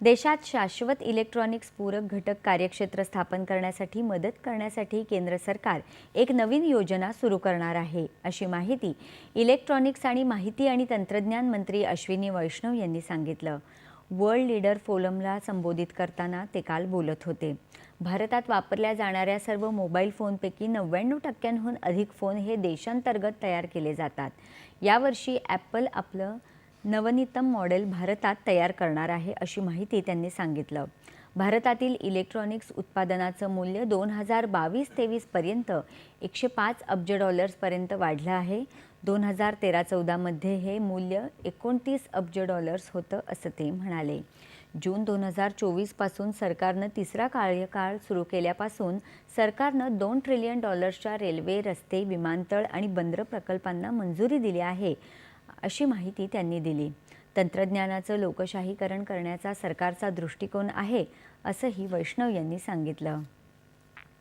देशात शाश्वत इलेक्ट्रॉनिक्स पूरक घटक कार्यक्षेत्र स्थापन करण्यासाठी मदत करण्यासाठी केंद्र सरकार एक नवीन योजना सुरू करणार आहे. अशी माहिती इलेक्ट्रॉनिक्स आणि माहिती आणि तंत्रज्ञान मंत्री अश्विनी वैष्णव यांनी सांगितलं. वर्ल्ड लीडर फोलमला संबोधित करताना ते काल बोलत होते. भारतात वापरल्या जाणाऱ्या सर्व मोबाईल फोनपैकी नव्याण्णव टक्क्यांहून अधिक फोन हे देशांतर्गत तयार केले जातात. यावर्षी ॲपल आपलं नवनीतम मॉडेल भारतात तयार करणार आहे अशी माहिती त्यांनी सांगितलं. भारतातील इलेक्ट्रॉनिक्स उत्पादनाचं मूल्य दोन हजार बावीस तेवीसपर्यंत एकशे पाच अब्ज डॉलर्सपर्यंत वाढलं आहे. दोन हजार तेरा चौदामध्ये हे मूल्य एकोणतीस अब्ज डॉलर्स होतं असं ते म्हणाले. जून दोन हजार चोवीसपासून सरकारनं तिसरा कार्यकाळ सुरू केल्यापासून सरकारनं दोन ट्रिलियन डॉलर्सच्या रेल्वे रस्ते विमानतळ आणि बंदर प्रकल्पांना मंजुरी दिली आहे. अशी माहिती त्यांनी दिली. तंत्रज्ञानाचं लोकशाहीकरण करण्याचा सरकारचा दृष्टिकोन आहे असंही वैष्णव यांनी सांगितलं.